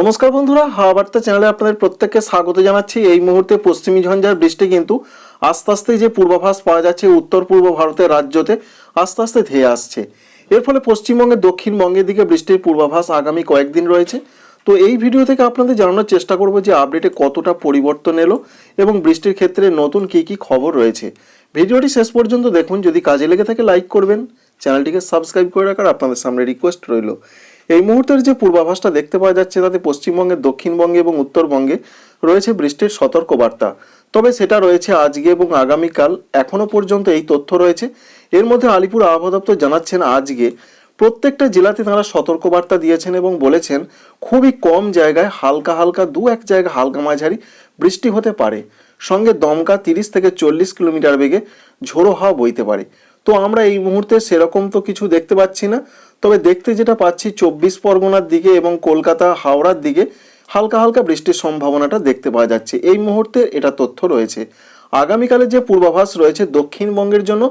নমস্কার বন্ধুরা, হাওয়া বার্তা চ্যানেলে আপনাদের প্রত্যেককে স্বাগত জানাচ্ছি। এই মুহূর্তে পশ্চিমী ঝঞ্ঝার বৃষ্টি কিন্তু আস্তে আস্তে যে পূর্বাভাস পাওয়া যাচ্ছে উত্তর পূর্ব ভারতের রাজ্যতে আস্তে আস্তে ধেয়ে আসছে। এর ফলে পশ্চিমবঙ্গের দক্ষিণবঙ্গের দিকে বৃষ্টির পূর্বাভাস আগামী কয়েকদিন রয়েছে। তো এই ভিডিও থেকে আপনাদের জানানোর চেষ্টা করব যে আপডেটে কতটা পরিবর্তন এলো এবং বৃষ্টির ক্ষেত্রে নতুন কী কী খবর রয়েছে। ভিডিওটি শেষ পর্যন্ত দেখুন, যদি কাজে লেগে থাকে লাইক করবেন। চ্যানেলটিকে সাবস্ক্রাইব করে রাখার আপনাদের সামনে রিকোয়েস্ট রইল। এই মুহূর্তের যে পূর্বাভাসটা দেখতে পাওয়া যাচ্ছে, তাতে পশ্চিমবঙ্গের, দক্ষিণবঙ্গে এবং উত্তরবঙ্গে রয়েছে বৃষ্টির সতর্কবার্তা। তবে সেটা রয়েছে আজকে এবং আগামীকাল, এখনও পর্যন্ত এই তথ্য রয়েছে। এর মধ্যে আলিপুর আবহাওয়া দপ্তর জানাচ্ছেন আজকে, প্রত্যেকটা জেলাতে তারা সতর্কবার্তা দিয়েছেন এবং বলেছেন, খুবই কম জায়গায় হালকা হালকা দু এক জায়গা হালকা মাঝারি বৃষ্টি হতে পারে। সঙ্গে দমকা তিরিশ থেকে চল্লিশ কিলোমিটার বেগে ঝোড়ো হাওয়া বইতে পারে। তো আমরা এই মুহূর্তে সেরকম তো কিছু দেখতে পাচ্ছি না। তবে দেখতে যেটা পাচ্ছি, চব্বিশ পরগনার দিকে এবং কলকাতা হাওড়ার দিকে হালকা হালকা বৃষ্টির সম্ভাবনাটা দেখতে পাওয়া যাচ্ছে। এই মুহূর্তে এটা তথ্য রয়েছে। আগামীকালের যে পূর্বাভাস রয়েছে দক্ষিণবঙ্গের জন্য,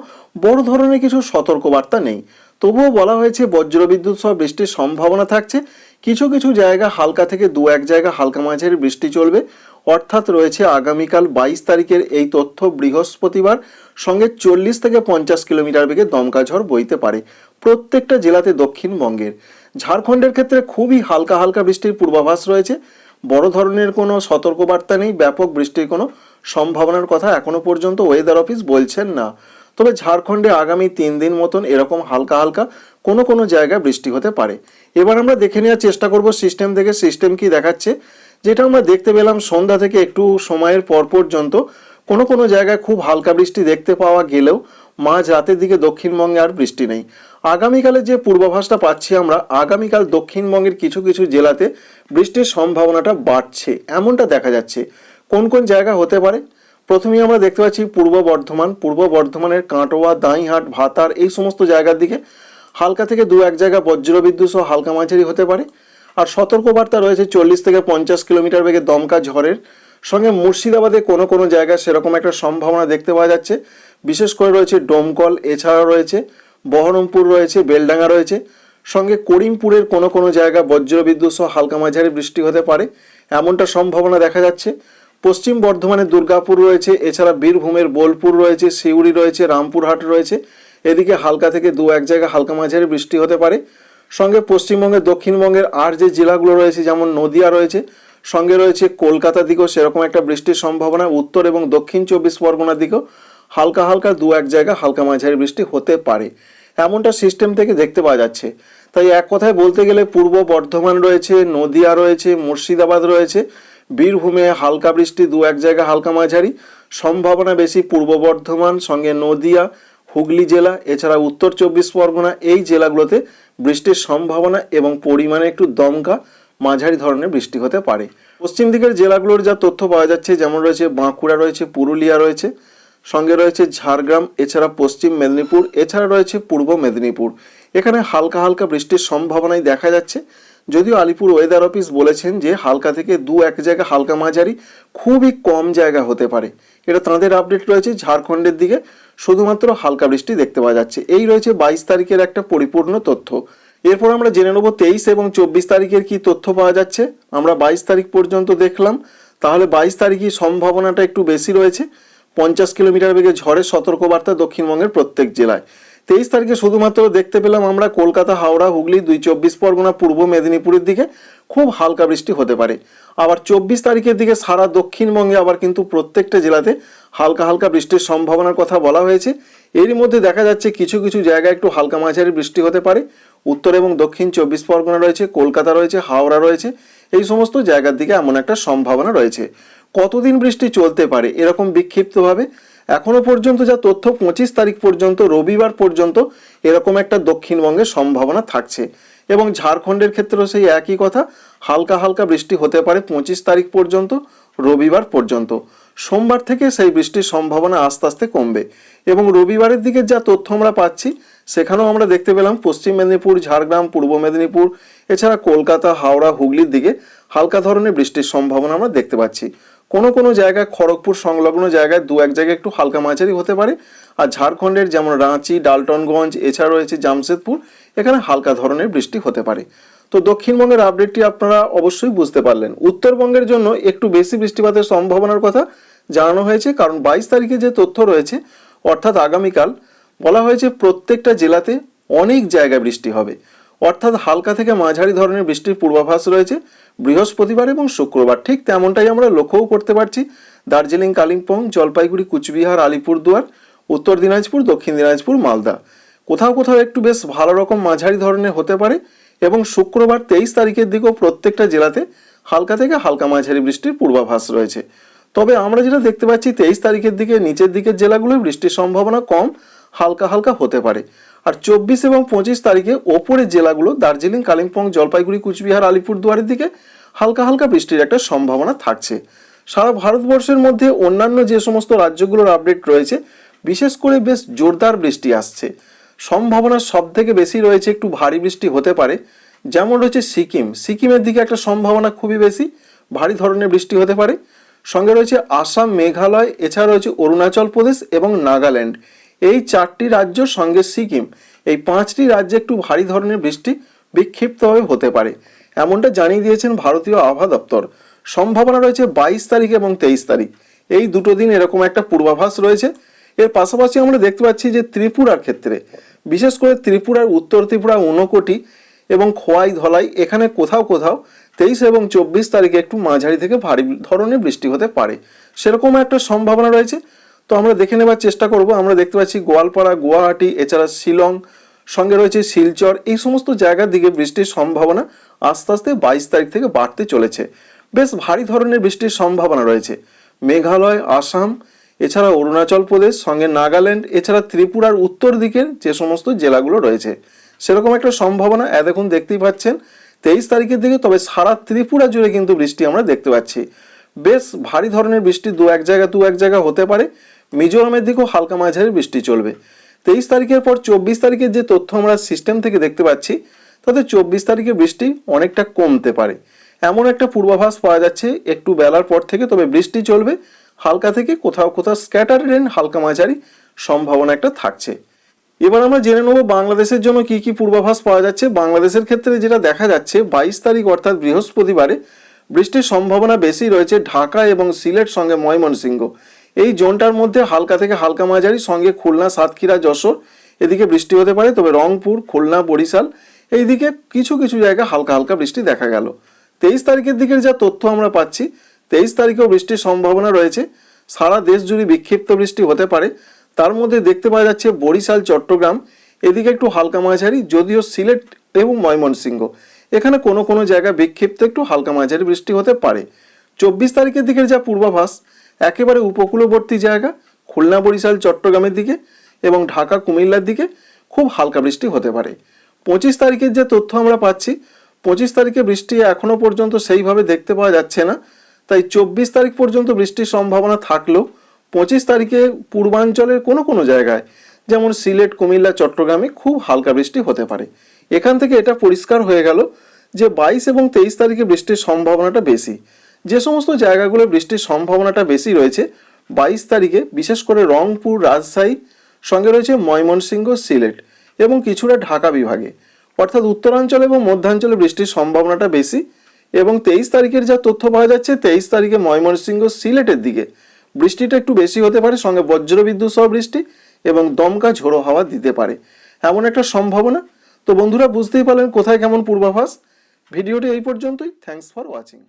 বড় ধরনের কিছু সতর্কবার্তা নেই। তবুও বলা হয়েছে, বজ্রবিদ্যুৎ সহ বৃষ্টির সম্ভাবনা থাকছে। কিছু কিছু জায়গা হালকা থেকে দু এক জায়গা হালকা মাঝারি বৃষ্টি চলবে। অর্থাৎ রয়েছে আগামীকাল বাইশ তারিখের এই তথ্য বৃহস্পতিবার। সঙ্গে চল্লিশ থেকে পঞ্চাশ কিলোমিটার বেগে দমকা ঝড় বইতে পারে প্রত্যেকটা জেলাতে দক্ষিণবঙ্গের। ঝাড়খণ্ডের ক্ষেত্রে খুবই হালকা হালকা বৃষ্টির পূর্বাভাস রয়েছে। বড় ধরনের কোনো সতর্কবার্তা নেই, ব্যাপক বৃষ্টির কোনো সম্ভাবনার কথা এখনও পর্যন্ত ওয়েদার অফিস বলছেন না। তবে ঝাড়খণ্ডে আগামী তিন দিন মতন এরকম হালকা হালকা কোনো কোনো জায়গায় বৃষ্টি হতে পারে। এবার আমরা দেখে নেওয়ার চেষ্টা করব সিস্টেম থেকে সিস্টেম কি দেখাচ্ছে। যেটা আমরা দেখতে পেলাম সন্ধ্যা থেকে একটু সময়ের পর পর্যন্ত কোনো কোনো জায়গায় খুব হালকা বৃষ্টি দেখতে পাওয়া গেলেও মাঝ রাতের দিকে দক্ষিণবঙ্গে আর বৃষ্টি নেই। আগামীকালে যে পূর্বাভাসটা পাচ্ছি আমরা, আগামীকাল দক্ষিণবঙ্গের কিছু কিছু জেলাতে বৃষ্টির সম্ভাবনাটা বাড়ছে, এমনটা দেখা যাচ্ছে। কোন কোন জায়গা হতে পারে? প্রথমেই আমরা দেখতে পাচ্ছি পূর্ব বর্ধমান, পূর্ব বর্ধমানের কাঁটোয়া, দাঁইহাট, ভাতার এই সমস্ত জায়গার দিকে হালকা থেকে দু এক জায়গা বজ্রবিদ্যুৎ সহ হালকা মাঝারি হতে পারে। আর সতর্কবার্তা রয়েছে চল্লিশ থেকে পঞ্চাশ কিলোমিটার বেগে দমকা ঝড়ের। সঙ্গে মুর্শিদাবাদে কোনো কোনো জায়গায় সেরকম একটা সম্ভাবনা দেখতে পাওয়া যাচ্ছে। বিশেষ করে রয়েছে ডোমকল এছাড়া রয়েছে বহরমপুর রয়েছে, বেলডাঙ্গা রয়েছে। সঙ্গে করিমপুরের কোনো কোনো জায়গা বজ্রবিদ্যুৎ সহ হালকা মাঝারি বৃষ্টি হতে পারে। এমনটা সম্ভাবনা দেখা যাচ্ছে। পশ্চিম বর্ধমানের দুর্গাপুর রয়েছে, এছাড়া বীরভূমের বোলপুর রয়েছে, সিউড়ি রয়েছে, রামপুরহাট রয়েছে। এদিকে হালকা থেকে দু এক জায়গা হালকা মাঝারি বৃষ্টি হতে পারে। সঙ্গে পশ্চিমবঙ্গের দক্ষিণবঙ্গের আর যে জেলাগুলো রয়েছে, যেমন নদিয়া রয়েছে, সঙ্গে রয়েছে কলকাতা দিকেও সেরকম একটা বৃষ্টির সম্ভাবনা। উত্তর এবং দক্ষিণ চব্বিশ পরগনার দিকেও হালকা হালকা দু এক জায়গা হালকা মাঝারি বৃষ্টি হতে পারে। এমনটা সিস্টেম থেকে দেখতে পাওয়া যাচ্ছে। তাই এক কথায় বলতে গেলে পূর্ব বর্ধমান রয়েছে, নদিয়া রয়েছে, মুর্শিদাবাদ রয়েছে। বীরভূমে হালকা বৃষ্টি, দু এক জায়গা হালকা মাঝারি। সম্ভাবনা বেশি পূর্ব বর্ধমান, সঙ্গে নদিয়া, হুগলি জেলা, এছাড়া উত্তর চব্বিশ পরগনা, এই জেলাগুলোতে বৃষ্টির সম্ভাবনা এবং পরিমাণে একটু দমকা, মাঝারি ধরনের বৃষ্টি হতে পারে। পশ্চিম দিকের জেলাগুলোর যা তথ্য পাওয়া যাচ্ছে, যেমন রয়েছে বাঁকুড়া, রয়েছে পুরুলিয়া, রয়েছে, সঙ্গে রয়েছে ঝাড়গ্রাম, এছাড়া পশ্চিম মেদিনীপুর, এছাড়া রয়েছে পূর্ব মেদিনীপুর। এখানে হালকা হালকা বৃষ্টির সম্ভাবনাই দেখা যাচ্ছে। যদিও আলিপুর ওয়েদার অফিস বলেছেন যে হালকা থেকে দু এক জায়গা হালকা মাঝারি, খুবই কম জায়গা হতে পারে। এটা তাঁদের আপডেট রয়েছে ঝাড়খণ্ডের দিকে। শুধুমাত্র হালকা বৃষ্টি দেখতে পাওয়া যাচ্ছে। এই রয়েছে বাইশ তারিখের একটা পরিপূর্ণ তথ্য। এরপর আমরা জেনে নেব তেইশ এবং চব্বিশ তারিখের কি তথ্য পাওয়া যাচ্ছে। আমরা বাইশ তারিখ পর্যন্ত দেখলাম। তাহলে বাইশ তারিখই সম্ভাবনাটা একটু বেশি রয়েছে। পঞ্চাশ কিলোমিটার বেগে ঝড়ের সতর্কবার্তা দক্ষিণবঙ্গের প্রত্যেক জেলায়। তেইশ তারিখে শুধুমাত্র দেখতে পেলাম আমরা কলকাতা, হাওড়া, হুগলি, দুই চব্বিশ পরগনা, পূর্ব মেদিনীপুরের দিকে খুব হালকা বৃষ্টি হতে পারে। আবার চব্বিশ তারিখের দিকে সারা দক্ষিণবঙ্গে আবার কিন্তু প্রত্যেকটা জেলাতে হালকা হালকা বৃষ্টির সম্ভাবনার কথা বলা হয়েছে। এরই মধ্যে দেখা যাচ্ছে কিছু কিছু জায়গায় একটু হালকা মাঝারি বৃষ্টি হতে পারে। উত্তর এবং দক্ষিণ চব্বিশ পরগনা রয়েছে, কলকাতা রয়েছে, হাওড়া রয়েছে। এই সমস্ত জায়গার দিকে এমন একটা সম্ভাবনা রয়েছে। কতদিন বৃষ্টি চলতে পারে? এরকম বিক্ষিপ্তভাবে এখনও পর্যন্ত যা তথ্য পঁচিশ তারিখ পর্যন্ত, রবিবার পর্যন্ত এরকম একটা দক্ষিণবঙ্গের সম্ভাবনা থাকছে। এবং ঝাড়খণ্ডের ক্ষেত্রেও সেই একই কথা, হালকা হালকা বৃষ্টি হতে পারে পঁচিশ তারিখ পর্যন্ত, রবিবার পর্যন্ত। সোমবার থেকে সেই বৃষ্টির সম্ভাবনা আস্তে আস্তে কমবে। এবং রবিবারের দিকে যা তথ্য আমরা পাচ্ছি, সেখানেও আমরা দেখতে পেলাম পশ্চিম মেদিনীপুর, ঝাড়গ্রাম, পূর্ব মেদিনীপুর, এছাড়া কলকাতা, হাওড়া, হুগলির দিকে হালকা ধরনের বৃষ্টির সম্ভাবনা আমরা দেখতে পাচ্ছি। কোনো কোনো জায়গায় খড়গপুর সংলগ্ন জায়গায় দু এক জায়গায় একটু হালকা মাঝারি হতে পারে। আর ঝাড়খণ্ডের যেমন রাঁচি, ডালটনগঞ্জ, এছাড়া রয়েছে জামশেদপুর, এখানে হালকা ধরনের বৃষ্টি হতে পারে। তো দক্ষিণবঙ্গের আপডেটটি আপনারা অবশ্যই বুঝতে পারলেন। উত্তরবঙ্গের জন্য একটু বেশি বৃষ্টিপাতের সম্ভাবনার কথা জানানো হয়েছে, কারণ বাইশ তারিখে যে তথ্য রয়েছে, অর্থাৎ আগামীকাল, বলা হয়েছে প্রত্যেকটা জেলাতে অনেক জায়গায় বৃষ্টি হবে। অর্থাৎ হালকা থেকে মাঝারি ধরনের বৃষ্টির পূর্বাভাস রয়েছে। বৃহস্পতিবার এবং শুক্রবার ঠিক তেমনটাই আমরা লক্ষ্যও করতে পারছি। দার্জিলিং, কালিম্পং, জলপাইগুড়ি, কুচবিহার, আলিপুরদুয়ার, উত্তর দিনাজপুর, দক্ষিণ দিনাজপুর, মালদা। কোথাও কোথাও একটু বেশ ভালো রকম মাঝারি ধরনের হতে পারে এবং শুক্রবার তেইশ তারিখের দিকেও প্রত্যেকটা জেলাতে হালকা থেকে হালকা মাঝারি বৃষ্টির পূর্বাভাস রয়েছে। তবে আমরা যেটা দেখতে পাচ্ছি, তেইশ তারিখের দিকে নিচের দিকের জেলাগুলোয় বৃষ্টির সম্ভাবনা কম। হালকা হালকা হতে পারে। আর চব্বিশ এবং পঁচিশ তারিখে ওপরের জেলাগুলো দার্জিলিং, কালিম্পং, জলপাইগুড়ি, কুচবিহার, আলিপুরদুয়ারের দিকে হালকা হালকা বৃষ্টির একটা সম্ভাবনা থাকছে। সারা ভারতবর্ষের মধ্যে অন্যান্য যে সমস্ত রাজ্যগুলোর আপডেট রয়েছে, বিশেষ করে বেশ জোরদার বৃষ্টি আসছে। সম্ভাবনা সব থেকে বেশি রয়েছে একটু ভারী বৃষ্টি হতে পারে, যেমন রয়েছে সিকিম। সিকিমের দিকে একটা সম্ভাবনা খুবই বেশি, ভারী ধরনের বৃষ্টি হতে পারে। সঙ্গে রয়েছে আসাম, মেঘালয়, এছাড়া রয়েছে অরুণাচল প্রদেশ এবং নাগাল্যান্ড। এই চারটি রাজ্য সঙ্গে সিকিম। এই পাঁচটি রাজ্যে একটু ভারী ধরনের বৃষ্টি বিক্ষিপ্তভাবে হতে পারে। এমনটা জানিয়ে দিয়েছেন ভারতীয় আবহাওয়া দপ্তর। সম্ভাবনা রয়েছে বাইশ তারিখ এবং তেইশ তারিখ। এই দুটো দিন এরকম একটা পূর্বাভাস রয়েছে। এর পাশাপাশি আমরা দেখতে পাচ্ছি যে ত্রিপুরার ক্ষেত্রে, বিশেষ করে ত্রিপুরার উত্তর ত্রিপুরা ঊনকোটি এবং খোয়াই ধলাই এখানে কোথাও কোথাও তেইশ এবং চব্বিশ তারিখে একটু মাঝারি থেকে ভারী ধরনের বৃষ্টি হতে পারে। সেরকম একটা সম্ভাবনা রয়েছে। তো আমরা দেখে নেবার চেষ্টা করব। আমরা দেখতে পাচ্ছি গোয়ালপাড়া, গুয়াহাটি, এছাড়া শিলং, সঙ্গে রয়েছে শিলচর। এই সমস্ত জায়গার দিকে বৃষ্টির সম্ভাবনা আস্তে আস্তে বাইশ তারিখ থেকে বাড়তে চলেছে। বেশ ভারী ধরনের বৃষ্টির সম্ভাবনা রয়েছে। মেঘালয়, আসাম, এছাড়া অরুণাচল প্রদেশ, সঙ্গে নাগাল্যান্ড, এছাড়া ত্রিপুরার উত্তর দিকের যে সমস্ত জেলাগুলো রয়েছে। সেরকম একটা সম্ভাবনা দেখুন, দেখতেই পাচ্ছেন, তেইশ তারিখের দিকে, তবে সারা ত্রিপুরা জুড়ে কিন্তু বৃষ্টি আমরা দেখতে পাচ্ছি। বেশ ভারী ধরনের বৃষ্টি দু এক জায়গা, দু এক জায়গা হতে পারে। মিজোরামের দিকেও হালকা মাঝারি বৃষ্টি চলবে। তেইশ তারিখের পর চব্বিশ তারিখের যে তথ্য আমরা সিস্টেম থেকে দেখতে পাচ্ছি, তাতে চব্বিশ তারিখে বৃষ্টি অনেকটা কমতে পারে। এমন একটা পূর্বাভাস পাওয়া যাচ্ছে, একটু বেলার পর থেকে, তবে বৃষ্টি চলবে। হালকা থেকে কোথাও কোথাও স্ক্যাটার রেন হালকা মাঝারি সম্ভাবনা একটা থাকছে। এবার আমরা জেনে নেব বাংলাদেশের জন্য কি কি পূর্বাভাস পাওয়া যাচ্ছে। বাংলাদেশের ক্ষেত্রে যেটা দেখা যাচ্ছে, বাইশ তারিখ অর্থাৎ বৃহস্পতিবারে বৃষ্টির সম্ভাবনা বেশি রয়েছে ঢাকা এবং সিলেট সঙ্গে ময়মনসিংহ। এই জোনটার মধ্যে হালকা থেকে হালকা মাঝারি, সঙ্গে খুলনা, সাতক্ষীরা, যশোর, এদিকে বৃষ্টি হতে পারে, তবে রংপুর, খুলনা, বরিশাল, এইদিকে কিছু কিছু জায়গায় হালকা হালকা বৃষ্টি দেখা গেল। তেইশ তারিখের দিকের যা তথ্য আমরা পাচ্ছি, তেইশ তারিখেও বৃষ্টির সম্ভাবনা রয়েছে। সারা দেশ জুড়ে বিক্ষিপ্ত বৃষ্টি হতে পারে। তার মধ্যে দেখতে পাওয়া যাচ্ছে বরিশাল, চট্টগ্রাম, এদিকে একটু হালকা মাঝারি, যদিও সিলেট এবং ময়মনসিংহ। এখানে কোনো কোনো জায়গায় বিক্ষিপ্ত একটু হালকা মাঝারি বৃষ্টি হতে পারে। চব্বিশ তারিখের দিকের যা পূর্বাভাস একেবারে উপকূলবর্তী জায়গা, খুলনা, বরিশাল, চট্টগ্রামের দিকে এবং ঢাকা, কুমিল্লার দিকে খুব হালকা বৃষ্টি হতে পারে। পঁচিশ তারিখের যে তথ্য আমরা পাচ্ছি, পঁচিশ তারিখে বৃষ্টি এখনও পর্যন্ত সেইভাবে দেখতে পাওয়া যাচ্ছে না। তাই চব্বিশ তারিখ পর্যন্ত বৃষ্টির সম্ভাবনা থাকলেও পঁচিশ তারিখে পূর্বাঞ্চলের কোনো কোনো জায়গায়, যেমন সিলেট, কুমিল্লা, চট্টগ্রামে খুব হালকা বৃষ্টি হতে পারে। এখান থেকে এটা পরিষ্কার হয়ে গেল যে বাইশ এবং তেইশ তারিখে বৃষ্টির সম্ভাবনাটা বেশি। যে সমস্ত জায়গাগুলো বৃষ্টির সম্ভাবনাটা বেশি রয়েছে, বাইশ তারিখে বিশেষ করে রংপুর, রাজশাহী, সঙ্গে রয়েছে ময়মনসিংহ, সিলেট এবং কিছুটা ঢাকা বিভাগে। অর্থাৎ উত্তরাঞ্চল এবং মধ্যাঞ্চলে বৃষ্টির সম্ভাবনাটা বেশি এবং তেইশ তারিখের যা তথ্য পাওয়া যাচ্ছে, তেইশ তারিখে ময়মনসিংহ, সিলেটের দিকে বৃষ্টিটা একটু বেশি হতে পারে, সঙ্গে বজ্রবিদ্যুৎ সহ বৃষ্টি এবং দমকা ঝোড়ো হাওয়া দিতে পারে। এমন একটা সম্ভাবনা। তো বন্ধুরা, বুঝতেই পারলেন কোথায় কেমন পূর্বাভাস। ভিডিওটি এই পর্যন্তই। Thanks for watching